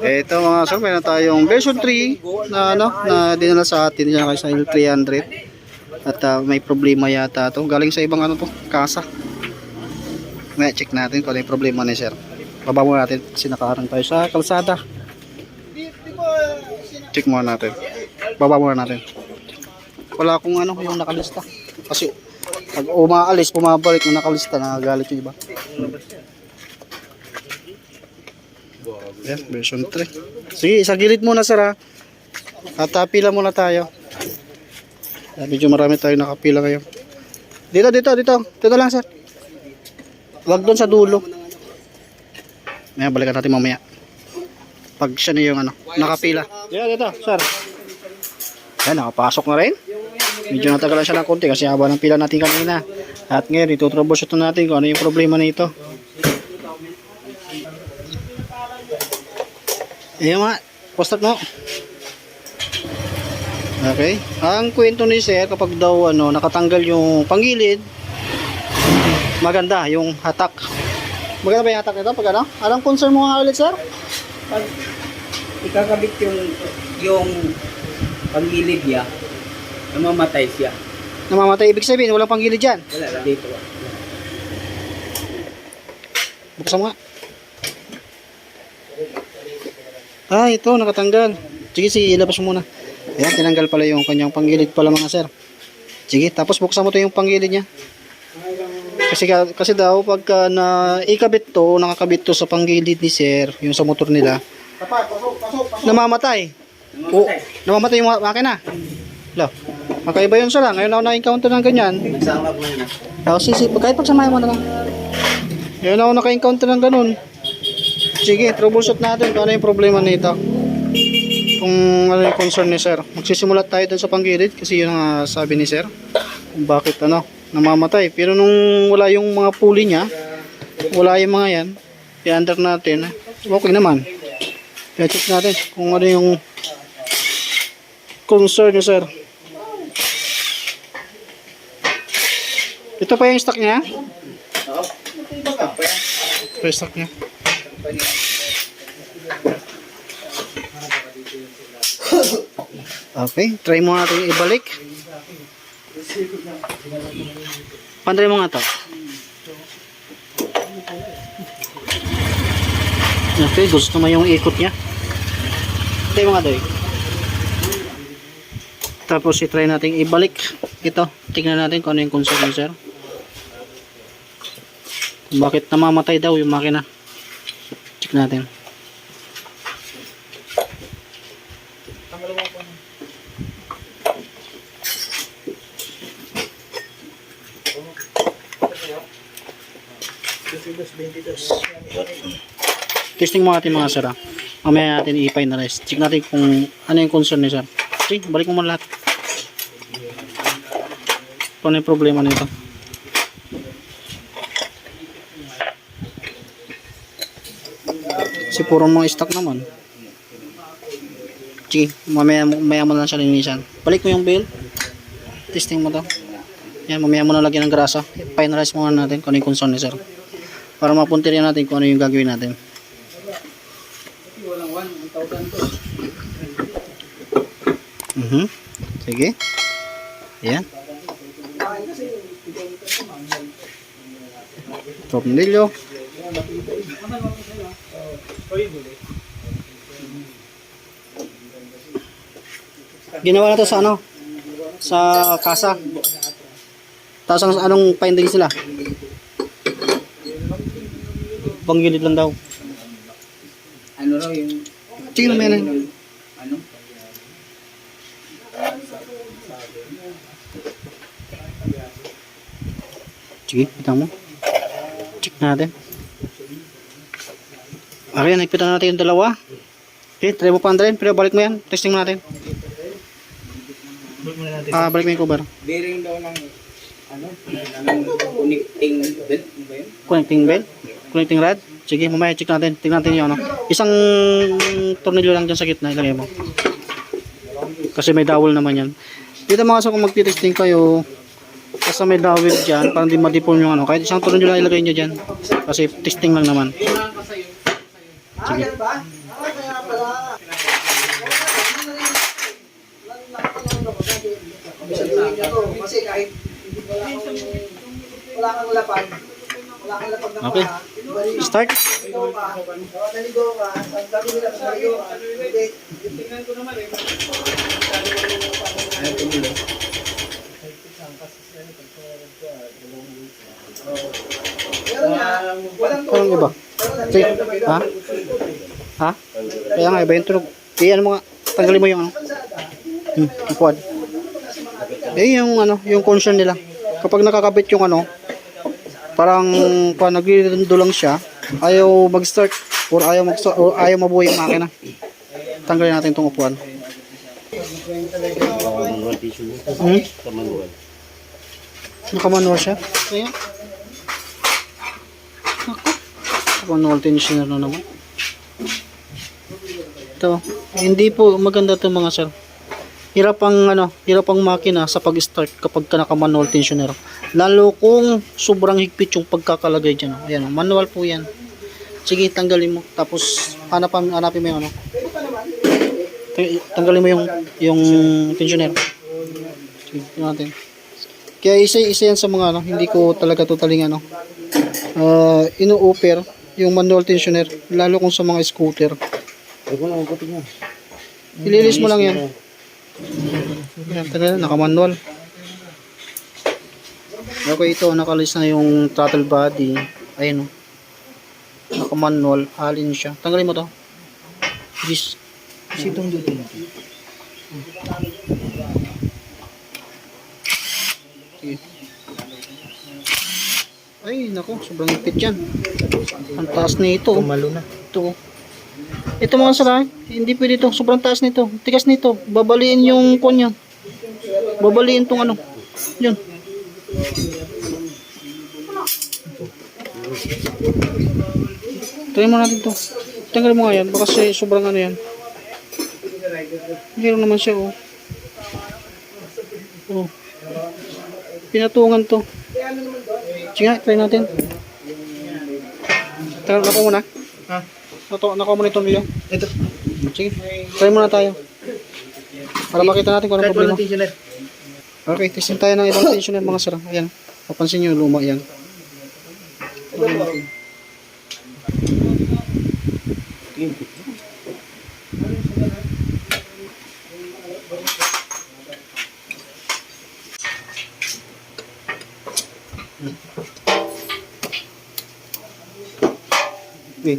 Ito mga sir, meron tayong version 3 na ano, na dinala sa atin yan kay Sahil 300. At ah, may problema yata to. Galing sa ibang ano to, kasa. May check natin kung ano yung problema ni sir. Baba muna natin kasi nakaharang tayo sa kalsada. Check muna natin. Baba muna natin. Wala akong ano, yung nakalista. Kasi pag umaalis, pumabalik yung nakalista, nakagalit yung iba. Yan, version 3. Sige, isa gilid muna sir ha. At ah, pila muna tayo. Ah, medyo marami tayo nakapila ngayon. Dito, dito, dito. Dito lang sir. Huwag doon sa dulo. Ngayon, balikan natin mamaya. Pag siya na yung ano, nakapila. Dito, dito, sir. Yan, nakapasok na rin. Medyo natagalan siya ng konti kasi haba ng pila natin kanina. At ngayon, ito-troubleshoot na natin kung ano yung problema nito. Ayan mga, postat mo. Okay. Ang kwento ni sir, kapag daw ano, nakatanggal yung panggilid, maganda yung hatak. Maganda ba yung hatak nito? Pag ano? Anong concern mo nga ulit sir? Pag ikakabit yung yung panggilid niya, namamatay siya. Namamatay. Ibig sabihin, walang panggilid dyan. Wala dito. Buksan mo nga. Ah, ito, nakatanggal. Sige, sige, ilabas mo muna. Ayan, tinanggal pala yung kanyang panggilid pala mga sir. Sige, tapos buksan mo to yung panggilid niya. Kasi, ka- kasi daw, pagka na ikabit to, nakakabit to sa panggilid ni sir, yung sa motor nila, namamatay. O, namamatay yung ma- makina. Lo, makaiba yun sir. ah. Ngayon ako na-encounter ng ganyan. Nagsama ko na. Oh, sisi, kahit pagsamahin mo na lang. Ngayon ako naka-encounter ng ganun. Sige, troubleshoot natin kung ano yung problema nito. Kung ano yung concern ni sir. Magsisimula tayo dun sa panggilid kasi yun ang ah, sabi ni sir. Kung bakit ano, namamatay. Pero nung wala yung mga pulley niya, wala yung mga yan, i-under natin, okay naman. Kaya check natin kung ano yung concern ni sir. Ito pa yung stock niya? Oo. Ito yung stock niya. Okay, try mo natin ibalik. Pandry mo nga to. Okay, gusto mo yung ikot niya. Try mo nga eh. Tapos i-try natin ibalik ito. Tingnan natin kung ano yung concern ni sir. Bakit namamatay daw yung makina. Check natin. Testing mo natin mga sir ah. Mamaya natin i-finalize. Check natin kung ano yung concern ni sir. Okay, balik mo muna lahat. Ano yung problema nito. Kasi puro mga stock naman. Sige, mamaya, mamaya mo lang siya linisan. Balik mo yung bill. Testing mo to. Yan, mamaya mo na lagyan ng grasa. Finalize muna natin kung ano yung concern ni sir. Para mapuntiryan natin kung ano yung gagawin natin. Mhm. Sige. Yan. Ginawa na to sa ano? Sa kasa. Tapos ang- anong findings nila? Panggilid lang daw. Ano raw yung... Sige, mamaya na. Ano? Sige, pitang mo. Check natin. Okay, nagpitan natin yung dalawa. Okay, try mo pa Andren, pero balik mo yan. Testing mo natin. Ah, balik mo yung cover. Bearing daw ng... Ano? Ng connecting belt. Ano ba yun? Connecting belt. Connecting rod. Sige, mamaya check natin. Tingnan natin yung ano. Isang tornilyo lang dyan sa gitna. Ilagay mo. Kasi may dowel naman yan. Dito mga sa kung magtitesting kayo, basta may dowel dyan, parang di ma-deform yung ano. Kahit isang tornilyo lang ilagay nyo dyan. Kasi testing lang naman. Sige. Kasi kahit wala kang lapad, wala kang lapad na Okay. paa, Start. naligo ka, oh, naligo ka, ang sabi nila, naligo ka, hindi, meron nga, walang Parang iba. Sige. Ha? Ha? Kaya nga, iba yung tunog. Iyan mo nga. Tanggalin mo yung ano. Hmm, yung quad. Eh, yung ano, yung concern nila. Kapag nakakabit yung ano, parang pa naglilindo lang siya, ayaw mag-start or ayaw mag or ayaw mabuhay yung makina. Tanggalin natin itong upuan. Hmm? Nakamanual siya? Kaya. Manual tensioner na naman. Ito, hindi po maganda to mga sir. Hirap ang ano, hirap ang makina sa pag-start kapag ka naka-manual tensioner. Lalo kung sobrang higpit yung pagkakalagay diyan. Ayan, manual po 'yan. Sige, tanggalin mo. Tapos hanapan hanapin mo yung ano. Tang- Tanggalin mo yung yung tensioner. Sige, natin. Kaya isa isa yan sa mga ano, hindi ko talaga totaling ano. Uh, ino-offer yung manual tensioner lalo kung sa mga scooter. Ililis mo lang yan. Yan, talaga, naka-manual. Okay, ito, nakalis na yung throttle body. Ayun, oh. Naka-manual, halin siya. Tanggalin mo to. This. Sitong dito na. Ay, nako, sobrang higpit yan. Ang taas na ito. oh. Malo na. Ito. Ito mga sara, hindi pwede ito. Sobrang taas nito. Tigas nito. Babaliin yung kon yan. Babaliin tong ano. Yun. Try mo natin to. Tanggal mo nga yan. Baka kasi sobrang ano yan. Meron naman siya oh. Oh. Pinatungan to. Sige try natin. Tagal na ko muna. Ha? Nato, nako mo nito nila. Ito. Sige, try muna tayo. Para makita natin kung ano problema. Okay, testing tayo ng ibang tensioner mga sir. Ayan, papansin nyo, luma yan. Okay,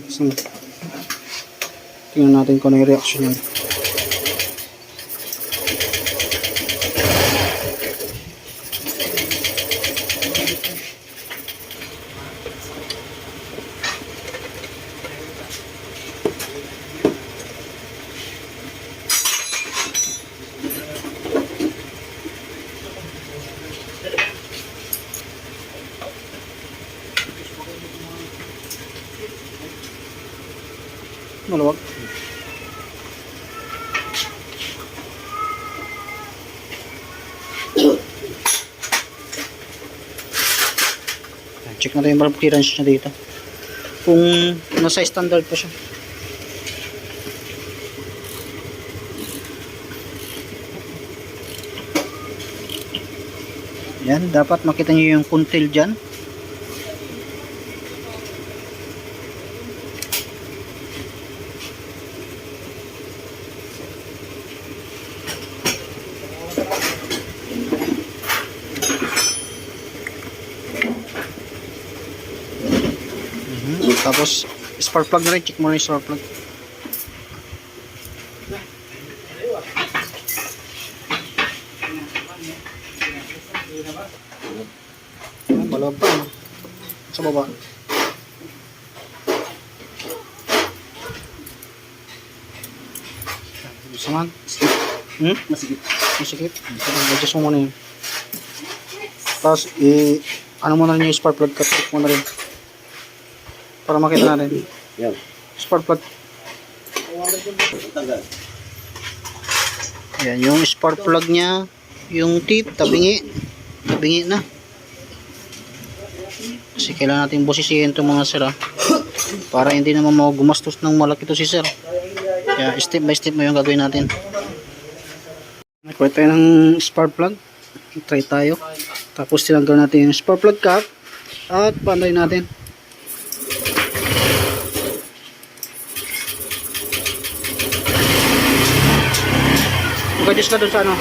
so, tingnan natin kung ano yung reaction yan. Maluwag. Check natin yung valve clearance niya dito. Kung nasa standard pa siya. Yan, dapat makita niyo yung kuntil dyan. Tapos, spark plug na rin. Check mo na yung spark plug. Balawag pa. Sa baba. Saman. Hmm? Masigit. Masikip. Adjust mo muna yun. Tapos, i- ano mo na rin yung spark plug. Cut mo na rin. Para makita natin. Yan. Spark plug. Ayan, yung spark plug niya, yung tip, tabingi. Tabingi na. Kasi kailangan natin busisihin itong mga sira. Para hindi naman mo gumastos ng malaki to si sir. Kaya step by step mo yung gagawin natin. Nagkuha tayo ng spark plug. Try tayo. Tapos tinanggal natin yung spark plug cap. At panday natin. Mag-adjust ka dun sa ano.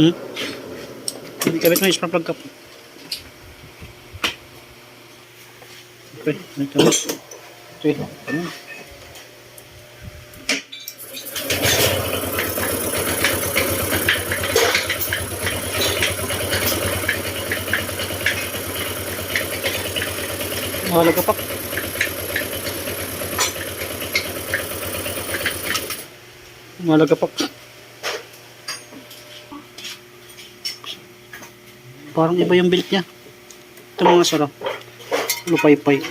Hmm? Hindi kabit mo yung spark plug cap. Okay, may kabit. Okay, ano? Mahalaga pa. Mahalaga pa. Parang iba yung build niya. Ito mga sara. Lupay-pay.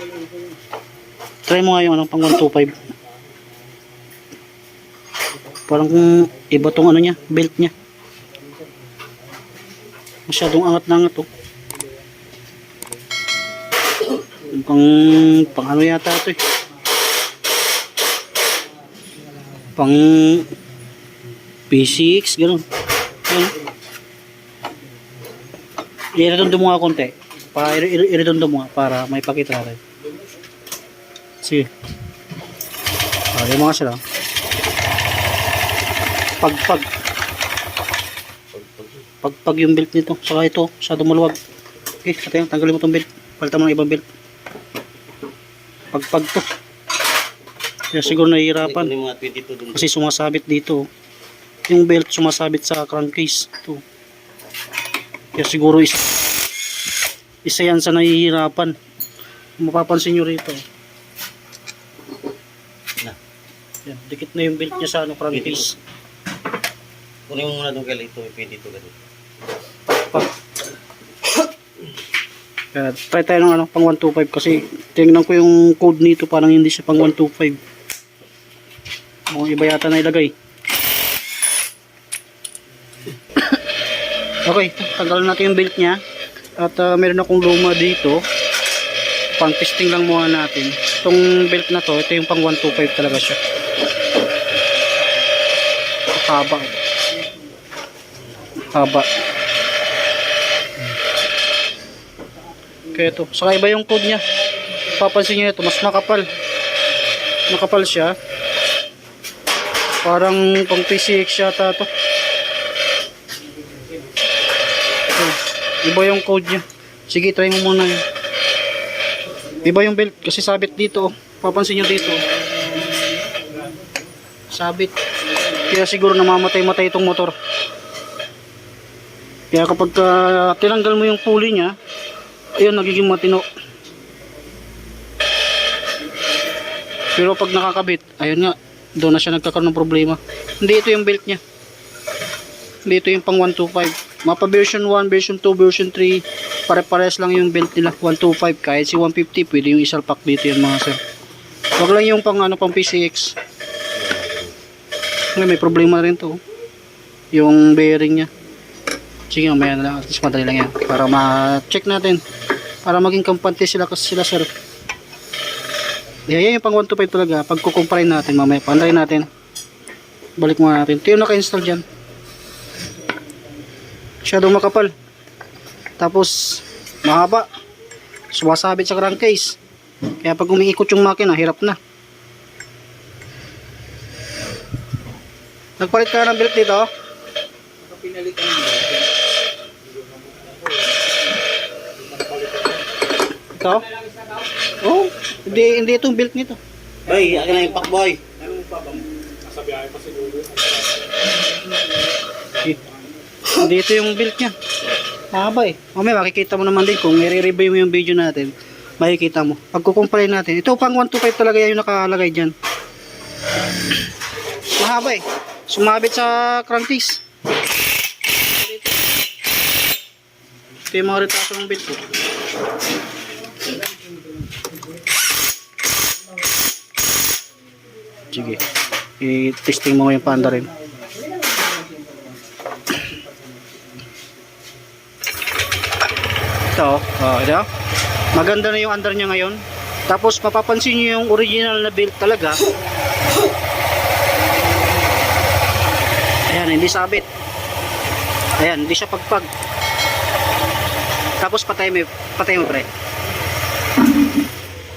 Try mo nga yung ano, pang 125. Parang iba tong ano niya, belt niya. Masyadong angat na angat oh. Pang, pang ano yata ito eh. Pang P6, ganun. Ganun. I-redondo mo nga konti. Pa, i-redondo mo nga para may pakita natin. Sige. Ah, yung mga sila. Pagpag. Pagpag yung belt nito. Saka ito, masyadong maluwag. Okay, ate, tanggalin mo tong belt. Palitan mo ng ibang belt. Pagpag to. Kaya siguro nahihirapan. Yung mga 22 dun? Kasi sumasabit dito. Yung belt sumasabit sa crankcase. Ito. Kaya siguro is isa yan sa nahihirapan. Mapapansin nyo rito. Na. Yan, dikit na yung belt niya sa ano, crankcase. Kunin mo muna doon kay ito, yung 22 ganun. Pa. Kaya try tayo ng ano, pang 125 kasi tingnan ko yung code nito parang hindi siya pang 125. Mukhang iba yata na ilagay. Okay, tanggalin natin yung belt niya. At ah, meron akong luma dito. Pang testing lang muna natin. Itong belt na to, ito yung pang 125 talaga siya. Haba. Haba. Kaya ito. Saka iba yung code niya. Papansin nyo ito, mas makapal. Makapal siya. Parang pang PCX yata to. Ito. Iba yung code niya. Sige, try mo muna yun. Iba yung belt kasi sabit dito. oh. Papansin nyo dito. Sabit. Kaya siguro namamatay-matay itong motor. Kaya kapag ah, tinanggal mo yung pulley niya, ayun nagiging matino. Pero pag nakakabit, ayun nga, doon na siya nagkakaroon ng problema. Hindi ito yung belt niya. Hindi ito yung pang 125. Mapa version 1, version 2, version 3, pare-pares lang yung belt nila. 125, kahit si 150, pwede yung isalpak dito yan mga sir. Wag lang yung pang ano, pang PCX. Ngayon, may problema rin to. Yung bearing niya. Sige, mamaya na lang. At least madali lang yan. Para ma-check natin. Para maging kampante sila kasi sila sir. Yeah, yan yung pang 125 talaga. Pag kukumpare natin mamaya, panday natin. Balik muna natin. Ito yung naka-install dyan. Masyadong makapal. Tapos, mahaba. Sumasabit sa crankcase. Kaya pag umiikot yung makina, hirap na. Nagpalit ka ng belt dito? Pinalitan mo ba? Ito? Oh, hindi, hindi itong belt nito. Boy, akin na yung pakboy. Hindi ito yung belt niya. Mahaba eh. Mamaya makikita mo naman din kung i-review mo yung video natin. Makikita mo. Pag kukumpare natin. Ito pang 125 talaga yung nakalagay dyan. Mahaba eh. Sumabit sa crankcase. Ito yung mga retaso ng bit ko. Sige. I-testing mo yung panda rin. Ito, oh, ito. Maganda na yung under niya ngayon. Tapos mapapansin niyo yung original na build talaga. Ayan, hindi sabit. Ayan, hindi siya pagpag. Tapos patay mo, patay mo pre.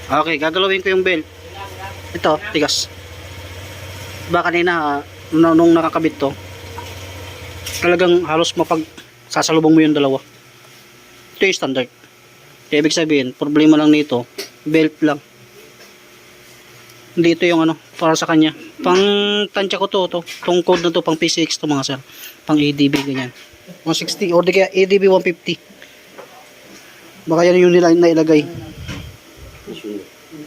Okay, gagalawin ko yung belt. Ito, tigas. Ba kanina, nung nakakabit to, talagang halos mapag sasalubong mo yung dalawa. Ito yung standard. Kaya ibig sabihin, problema lang nito, belt lang. Hindi ito yung ano, para sa kanya. Pang tansya ko to, to. Tong code na to, pang PCX to mga sir. Pang ADB, ganyan. 160, or di kaya ADB 150. Baka yan yung nila nailagay.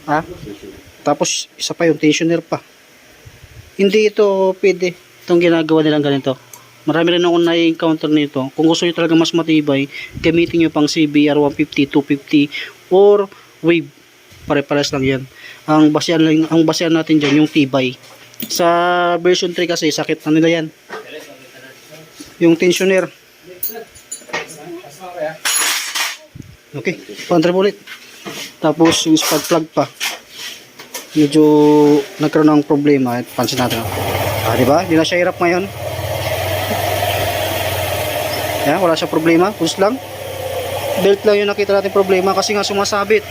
Ha? Tapos, isa pa yung tensioner pa. Hindi ito pwede. Itong ginagawa nilang ganito. Marami rin akong na-encounter nito. Kung gusto nyo talaga mas matibay, gamitin nyo pang CBR 150, 250, or Wave. Pare-pares lang yan. Ang basehan, lang, ang basehan natin dyan, yung tibay. Sa version 3 kasi, sakit na nila yan. Yung tensioner. Okay, pantre ulit. Tapos yung spark plug pa. Medyo nagkaroon ng problema. Pansin natin. Ah, di ba? Hindi na siya hirap ngayon. Yan, wala siya problema. Push lang. Belt lang yung nakita natin problema kasi nga sumasabit.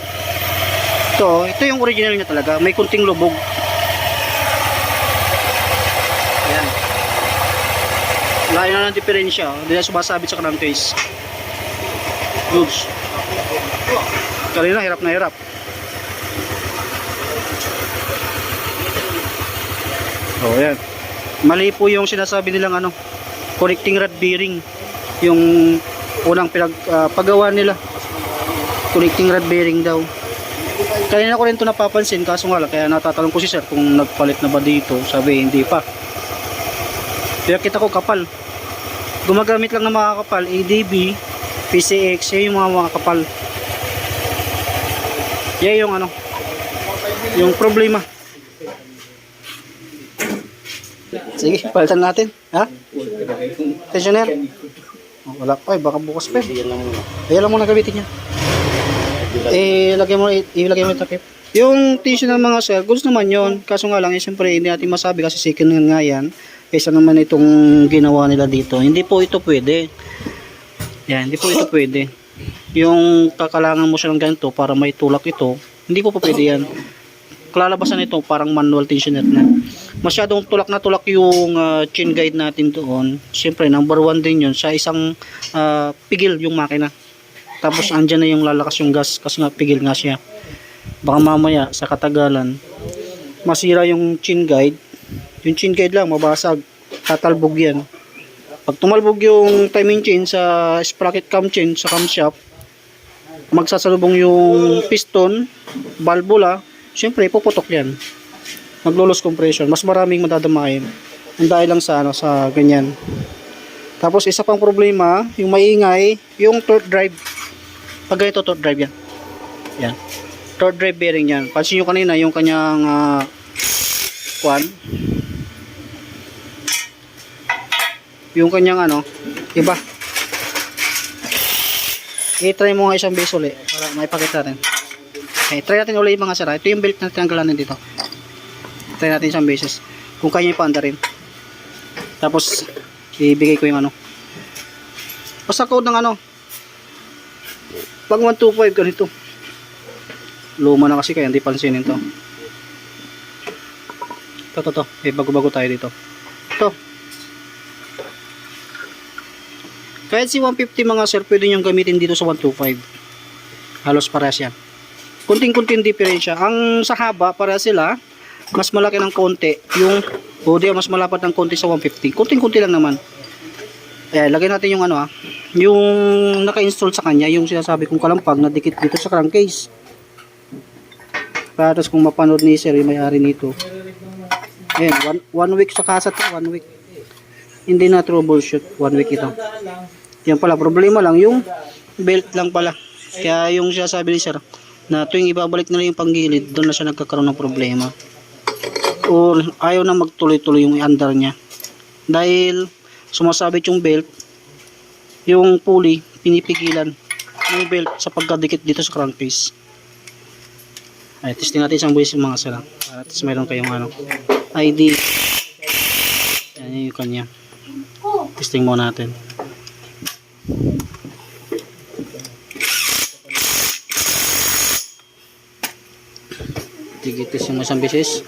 Ito, ito yung original niya talaga. May kunting lubog. Ayan. Layo na ng diferensya. Hindi na sumasabit sa crankcase. Goods. Kanina, hirap na hirap. Oh, yan. Mali po yung sinasabi nilang ano, connecting rod bearing. Yung unang pinag ah, paggawa nila. Connecting rod bearing daw. Kanina ko rin ito napapansin kaso nga lang kaya natatanong ko si sir kung nagpalit na ba dito. Sabi hindi pa. Kaya kita ko kapal. Gumagamit lang ng mga kapal, ADB, PCX, yan yung mga mga kapal. Yan yung ano, yung problema. Sige, palitan natin. Ha? Tensioner? Wala pa eh, baka bukas pa eh. Yan lang muna. Ayan lang muna gamitin niya. Eh, lagay mo, ilagay mo yung takip. Yung tissue ng mga sir, goods naman yon Kaso nga lang, eh, siyempre, hindi natin masabi kasi second hand nga yan. Kaysa naman itong ginawa nila dito. Hindi po ito pwede. Yan, hindi po ito pwede. Yung kakalangan mo siya ng ganito para may tulak ito, hindi po po pwede yan. Kalalabasan ito parang manual tensioner na. Masyadong tulak na tulak yung ah, chin guide natin doon. Siyempre, number one din yun. Sa isang ah, pigil yung makina. Tapos andyan na yung lalakas yung gas kasi nga pigil nga siya. Baka mamaya sa katagalan masira yung chin guide. Yung chin guide lang mabasag. Tatalbog yan. Pag tumalbog yung timing chain sa sprocket cam chain sa camshaft, magsasalubong yung piston, valvula, syempre puputok yan. Maglulos compression. Mas maraming madadamahin. Ang dahil lang sa ano sa ganyan. Tapos isa pang problema, yung maingay, yung torque drive. Pag ganito torque drive yan. Yan. Torque drive bearing yan. Pansin nyo kanina yung kanyang uh, kwan. Yung kanyang ano, iba. I-try mo nga isang base uli para maipakita natin. Okay, try natin uli yung mga sira. Ito yung belt na tinanggalan dito. Try natin isang beses. Kung kanya ipaanda rin. Tapos, ibigay ko yung ano. Basta code ng ano. Pag 125 ganito. Luma na kasi kaya hindi pansinin to. Ito, to, to. Eh, bago-bago tayo dito. Ito. Kahit si 150 mga sir, pwede nyo gamitin dito sa 125. Halos parehas yan. Kunting-kunting diferensya. Ang sa haba, para sila, mas malaki ng konti. Yung body mas malapad ng konti sa 150. Kunting-kunti lang naman. Eh, lagay natin yung ano ah. yung naka-install sa kanya, yung sinasabi kong kalampag na dikit dito sa crankcase. Para kung mapanood ni sir, yung may-ari nito. Ayan, one, one week sa kasa to, one week. Hindi na troubleshoot, one week ito. Yan pala, problema lang, yung belt lang pala. Kaya yung sinasabi ni sir, na tuwing ibabalik nila yung panggilid, doon na siya nagkakaroon ng problema. O ayaw na magtuloy-tuloy yung under niya. Dahil sumasabit yung belt, yung pulley, pinipigilan yung belt sa pagkadikit dito sa crankcase. Ay, testing natin isang buwis yung mga. Para at least mayroon kayong ano, ID. Yan yung kanya. Testing mo natin. Tigitis yung isang beses.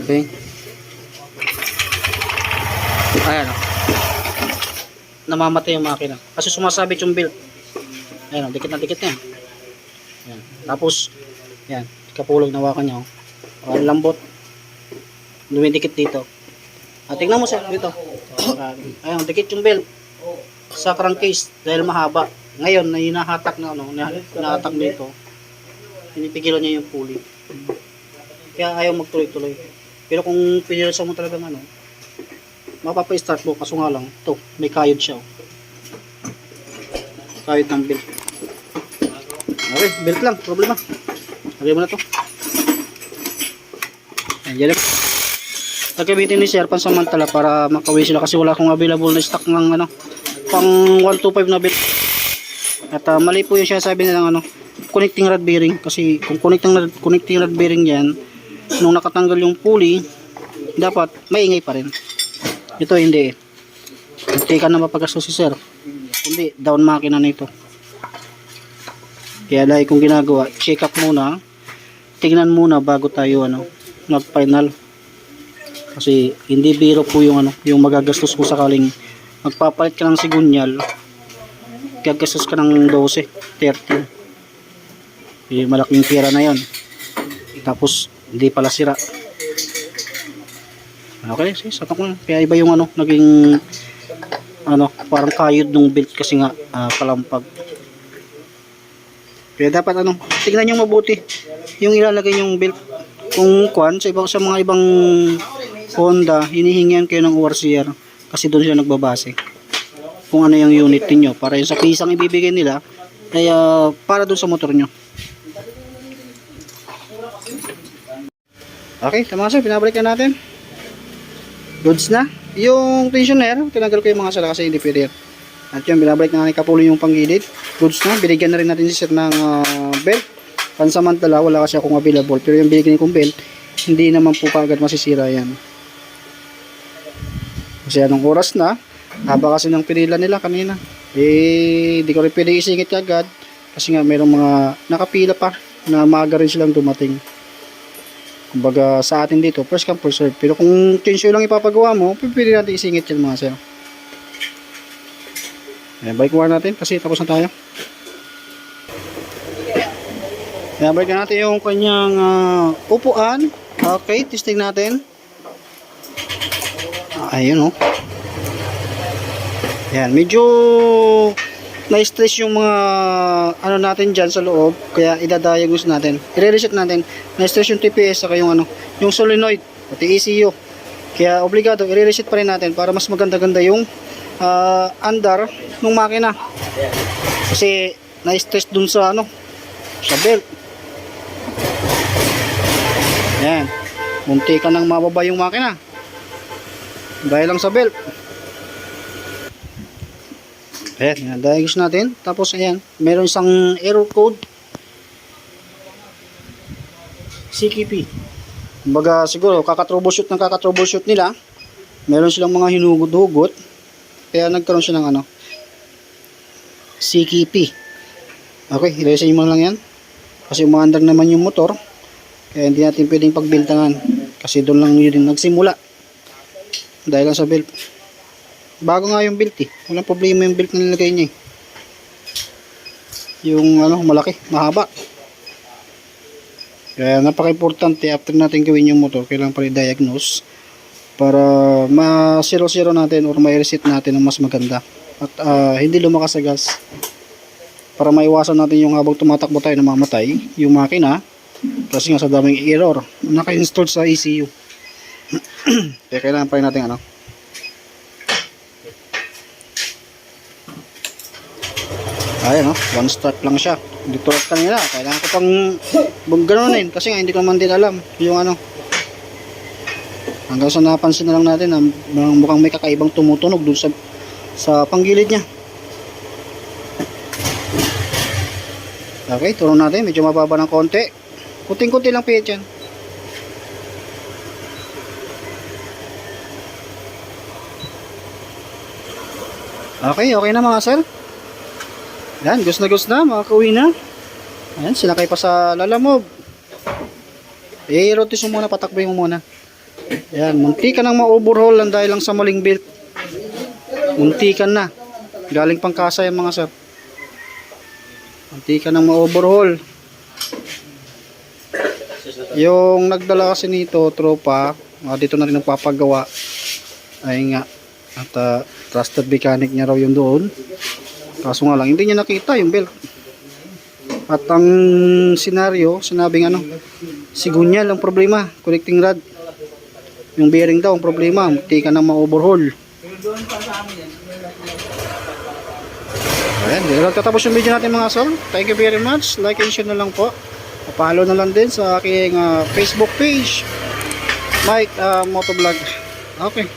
Okay. Ayan o. Namamatay yung makina. Kasi sumasabit yung belt. Ayan o, dikit na dikit na yan. Ayan. Tapos, yan, kapulog na wakan niya o. O, ang lambot. Dumidikit dito. Ah, tingnan mo sir, dito. Ayan, dikit yung belt sa crankcase dahil mahaba. Ngayon, na na ano, na- hinahatak dito. Pinipigilan niya yung pulley. Kaya ayaw magtuloy-tuloy. Pero kung pinilisan mo talagang ano, mapapa-start mo kaso nga lang, to may kayod siya. Oh. Kayod ng belt. Okay, belt lang, problema. Lagay mo na to. Ayan, yan. Nagamitin ni Sir pansamantala para makawin sila kasi wala akong available na stock ng ano, pang 125 na belt. At ah, mali po yung siya sabi nilang ano, connecting rod bearing kasi kung connecting rod, connecting rod bearing yan, nung nakatanggal yung pulley, dapat maingay pa rin. Ito hindi. Hindi na mapagastos si sir. Hindi, down makina na ito. Kaya dahil kung ginagawa, check up muna. Tingnan muna bago tayo ano, mag-final. Kasi hindi biro po yung ano, yung magagastos ko sakaling magpapalit ka ng sigunyal. Gagastos ka ng 12, 13. Eh, malaking pera na yon. Tapos hindi pala sira. Okay, sige, sapak mo. Kaya iba yung ano, naging ano, parang kayod ng belt kasi nga ah, palampag. Kaya dapat ano, tingnan nyo mabuti yung ilalagay yung belt. Kung kwan, sa ibang sa mga ibang Honda, hinihingian kayo ng ORCR kasi doon sila nagbabase kung ano yung unit niyo para yung sa pisang ibibigay nila ay ah, para doon sa motor nyo. Okay, tama sir, pinabalik na natin. Goods na. Yung tensioner, tinanggal ko yung mga sala kasi hindi pwede. At yun, binabalik na natin kapulo yung panggilid. Goods na. Binigyan na rin natin si sir ng ah, belt. Pansamantala, wala kasi akong available. Pero yung binigyan kong belt, hindi naman po kagad masisira yan. Kasi anong oras na, haba kasi ng pinila nila kanina. Eh, di ko rin pwede isingit agad. Kasi nga, mayroong mga nakapila pa na maaga rin silang dumating. Kumbaga sa atin dito, first come first serve. Pero kung tensyo lang ipapagawa mo, pwede natin isingit yan mga sir. Ayan, balik muna natin kasi tapos na tayo. Ayan, na natin yung kanyang ah, upuan. Okay, testing natin. Ayun oh. Ayan, medyo na-stress yung mga ano natin dyan sa loob kaya idadiagnose natin. I-reset natin na-stress yung TPS saka yung ano yung solenoid pati ECU kaya obligado i-reset pa rin natin para mas maganda-ganda yung ah, andar ng makina. Kasi na-stress dun sa ano sa belt. Yan munti ka nang mababa yung makina. Dahil lang sa belt Ayan, diagnose natin. Tapos ayan, meron isang error code. CKP. Kumbaga siguro kakatroubleshoot ng kakatroubleshoot nila. Meron silang mga hinugot-hugot. Kaya nagkaroon siya ng ano. CKP. Okay, i-resign mo lang yan. Kasi umaandar naman yung motor. Kaya hindi natin pwedeng pagbintangan. Kasi doon lang yun nagsimula. Dahil lang sa belt. Bago nga yung belt eh. Walang problema yung belt na nilagay niya eh. Yung ano, malaki, mahaba. Kaya napaka-importante after natin gawin yung motor, kailangan pa i-diagnose para ma-zero-zero natin or ma-reset natin ng mas maganda. at ah, hindi lumakas sa gas para maiwasan natin yung habang tumatakbo tayo namamatay yung makina kasi nga sa daming error naka-install sa ECU kaya kailangan pa rin natin ano ayan o one start lang siya. Dito at kanina. Kailangan ko pang ganunin kasi nga hindi ko naman din alam yung ano. Hanggang sa napansin na lang natin na mukhang may kakaibang tumutunog dun sa sa panggilid niya. Okay turun natin. Medyo mababa ng konti. Kuting kunti lang pihit yan. Okay okay na mga sir yan gus na gus na makakauwi na. Ayan sinakay pa sa lalamob i-rotis mo muna patakboy mo muna. Yan munti ka nang ma-overhaul lang dahil lang sa maling built muntikan na. Galing pang kasa yung mga sir. Muntikan nang ma-overhaul. Yung nagdala kasi nito tropa ah, dito na rin nagpapagawa. Ay nga. At ah, trusted mechanic niya raw yung doon kaso nga lang hindi niya nakita yung belt at ang senaryo sinabing ano sigunya lang problema connecting rod yung bearing daw ang problema muntikan nang ma-overhaul Ayan, dito tatapos yung video natin mga sir. Thank you very much. Like and share na lang po. Papalo na lang din sa aking ah, Facebook page. Mike uh, Motovlog. Okay.